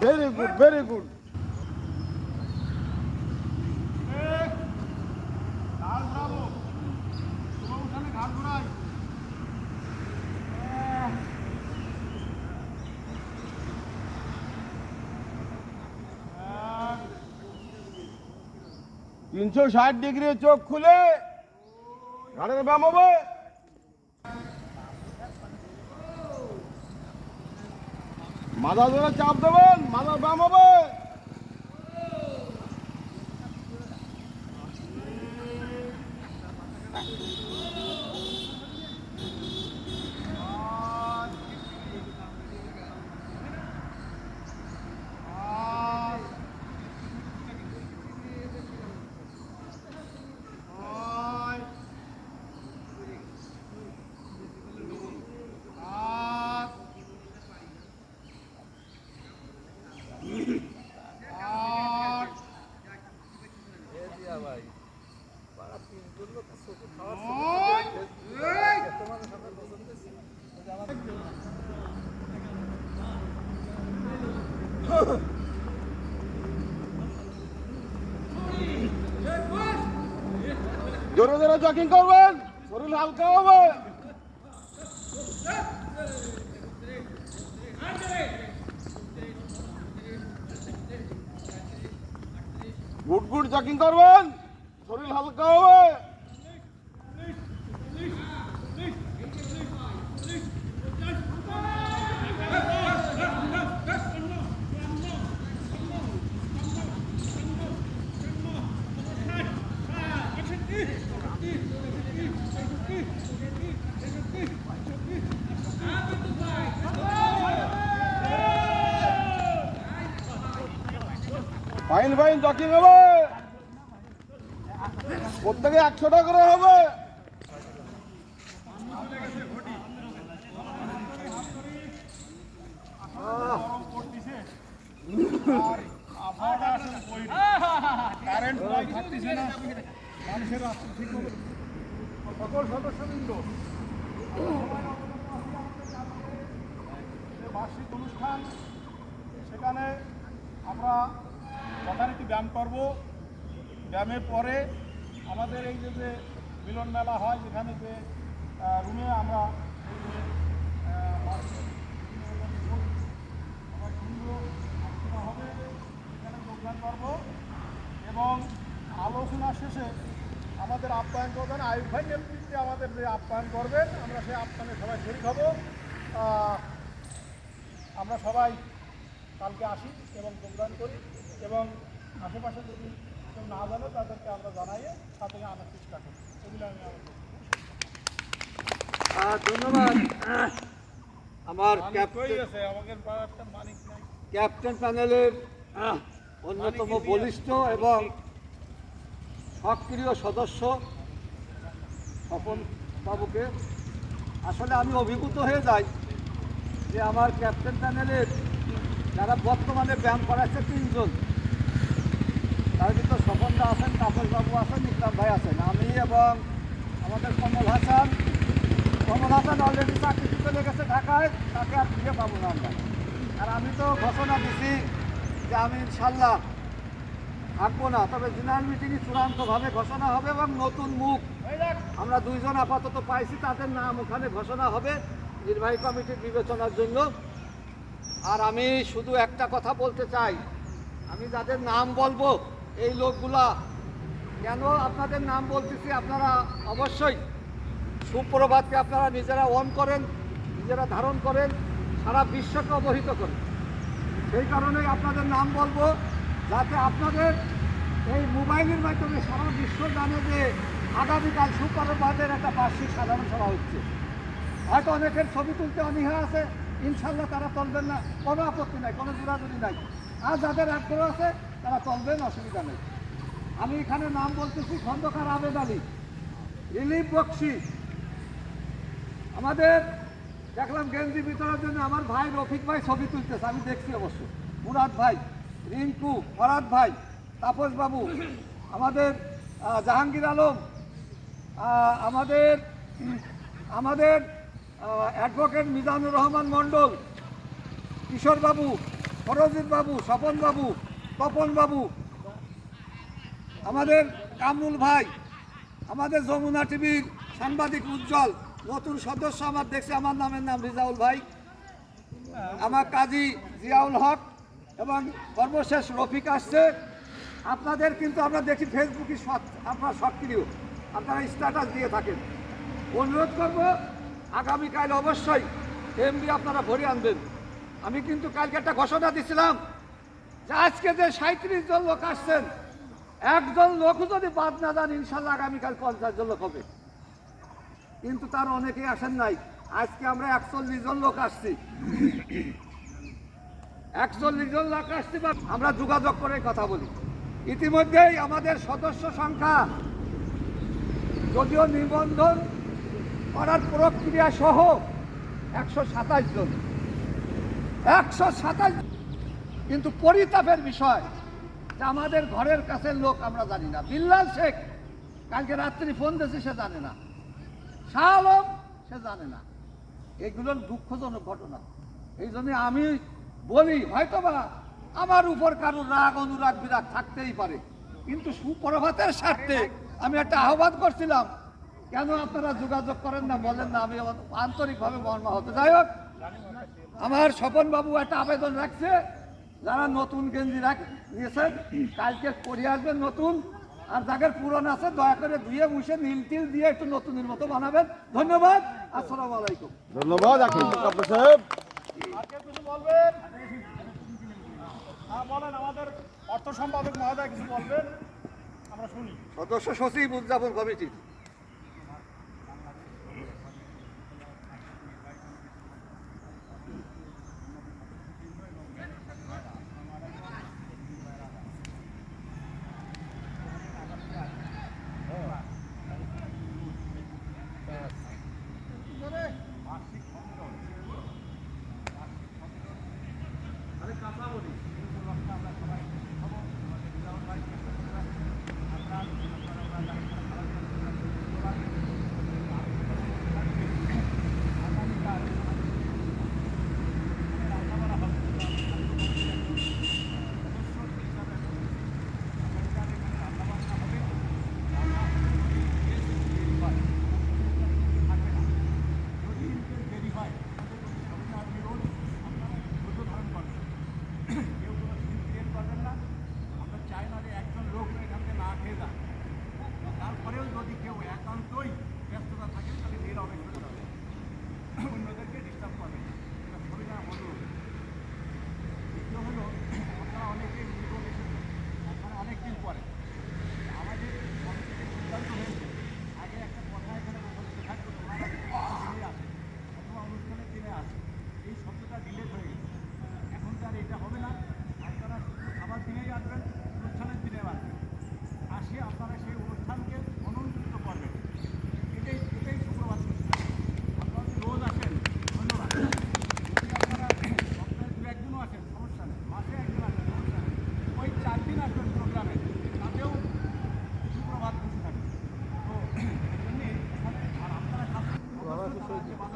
Very good very good তিনশো ষাট degree চোখ খুলে ঘাড়ের ব্যায়াম হবে। মাথা ধরে চাপ দেবেন মাথার বাম হবে। জোরে জোরে জকিং করবেন শরীর হালকা হবে। গুড গুড জকিং করবেন শরীর হালকা হবে ফাইন ফাইন জকিং হবে। প্রত্যেকে একশো টাকা করে হবে। কারেন্ট মানুষের রাস্তা ঠিক মতো সকল সদস্যবৃন্দ বার্ষিক অনুষ্ঠান, সেখানে আমরা যথারীতি ব্যায়াম করব। ব্যায়ামের পরে আমাদের এই যে যে মিলন মেলা হয়, যেখানে যে রুমে আমরা হবে এখানে যোগদান করব। এবং আলোচনা শেষে আমাদের আপ্যায়ন করবেন আয়ুব ভাই আমাদের যে আপ্যায়ন করবেন আমরা সেই আপ্যায়নে সবাই শরীর হব। আমরা সবাই কালকে আসি এবং যোগদান করি এবং আশেপাশে যদি কেউ না জানে তাদেরকে আমরা জানাইয়ে সাথে আনার চেষ্টা করি। এগুলো আমি ধন্যবাদ। আমার ক্যাপ্টেন প্যানেলের অন্যতম বলিষ্ঠ এবং সক্রিয় সদস্য স্বপন বাবুকে। আসলে আমি অভিভূত হয়ে যাই যে আমার ক্যাপ্টেন প্যানেলের যারা বর্তমানে ব্যায়াম করাচ্ছে তিনজন, তার ভিতর স্বপনদা আছেন, তাপস বাবু আছেন, ইকরাম ভাই আছেন। আমি এবং আমাদের কমল হাসান কমল হাসান অলরেডি চাকরি চলে গেছে ঢাকায়, তাকে আর ফিরে পাবো না আমরা। আর আমি তো ঘোষণা দিছি যে আমি ইনশাল্লাহ থাকব না, তবে জেনারেল মিটিংয়ে চূড়ান্তভাবে ঘোষণা হবে এবং নতুন মুখ আমরা দুইজন আপাতত পাইছি, তাদের নাম ওখানে ঘোষণা হবে, নির্বাহী কমিটির বিবেচনার জন্য। আর আমি শুধু একটা কথা বলতে চাই, আমি যাদের নাম বলব, এই লোকগুলা, কেন আপনাদের নাম বলতেছি আপনারা অবশ্যই সুপ্রভাতকে আপনারা নিজেরা অন করেন, নিজেরা ধারণ করেন, সারা বিশ্বকে অবহিত করেন। সেই কারণেই আপনাদের নাম বলব, যাতে আপনাদের এই মোবাইলের মাধ্যমে সারা বিশ্ব জানে যে আগামীকাল সুপ্রভাতের একটা বার্ষিক সাধারণ সভা হচ্ছে। হয়তো অনেকের ছবি তুলতে অনীহা আছে ইনশাল্লাহ তারা তুলবেন না, কোনো আপত্তি নাই, কোনো জোরাজুরি নাই। আর যাদের আগ্রহ আছে, তারা তুলবেন অসুবিধা নেই। আমি এখানে নাম বলতেছি খন্দকার আবেদ আলী, রিলিফ বক্সি। আমাদের দেখলাম গেঞ্জি বিতরণের জন্য আমার ভাই রফিক ভাই ছবি তুলতেছে, আমি দেখছি অবশ্য। মুরাদ ভাই, রিঙ্কু, ফরাদ ভাই তাপস বাবু আমাদের জাহাঙ্গীর আলম আমাদের আমাদের অ্যাডভোকেট মিজানুর রহমান মণ্ডল কিশোর বাবু সরজিৎ বাবু তপন বাবু আমাদের কামরুল ভাই, আমাদের যমুনা টিভির সাংবাদিক উজ্জ্বল, নতুন সদস্য আমার দেখছে, আমার নামের নাম রিজাউল ভাই, আমার কাজী জিয়াউল হক এবং সর্বশেষ রফিক আসছে। আপনাদের কিন্তু আমরা দেখি ফেসবুকে আপনারা সক্রিয়। আপনারা স্ট্যাটাস দিয়ে থাকেন। অনুরোধ করব, আগামীকাল অবশ্যই এমবি আপনারা ভরে আনবেন। আমি কিন্তু কালকে একটা ঘোষণা দিছিলাম যে আজকে যে সাঁত্রিশ জন লোক আসছেন, একজন লোক যদি বাদ না যান, ইনশাল্লাহ আগামীকাল পঞ্চাশ জন লোক হবে। কিন্তু তার অনেকেই আসেন নাই। আজকে আমরা একচল্লিশ জন লোক আসছি। একচল্লিশ জন লোক আসছি বা আমরা যোগাযোগ করে কথা বলি। ইতিমধ্যেই আমাদের সদস্য সংখ্যা যদিও নিবন্ধন করার প্রক্রিয়া সহ একশো সাতাশ জন। একশো সাতাশ কিন্তু পরিতাপের বিষয় যে আমাদের ঘরের কাছের লোক আমরা জানি না। বিল্লাল শেখ কালকে রাত্রি ফোন দিয়েছে, সে জানে না। শাহ সে জানে না। এগুলোর দুঃখজনক ঘটনা। এই জন্য আমি বলি, হয়তোবা আমার উপর কারোর রাগ, অনুরাগ, বিরাগ থাকতেই পারে। কিন্তু সুপ্রভাতের স্বার্থে আমি একটা আহ্বান করছিলাম কেন আপনারা যোগাযোগ করেন না বলেন না আমি আন্তরিকভাবে মর্মাহত। যাই হোক আমার স্বপন বাবু একটা আবেদন রাখছে যারা নতুন গেঞ্জি রাখ নিয়েছেন কালকে পরে আসবেন নতুন আর যাদের পুরন আছে দয়া করে ধুয়ে মুছে নীল টিল দিয়ে একটু নতুনের মতো বানাবেন। ধন্যবাদ আসসালামু আলাইকুম। ধন্যবাদ সাহেব। বলবেন? হ্যাঁ বলেন আমাদের অর্থ সম্পাদক মহোদয় কিছু বলবেন? সদস্য সচিব উদযাপন কমিটি Dois.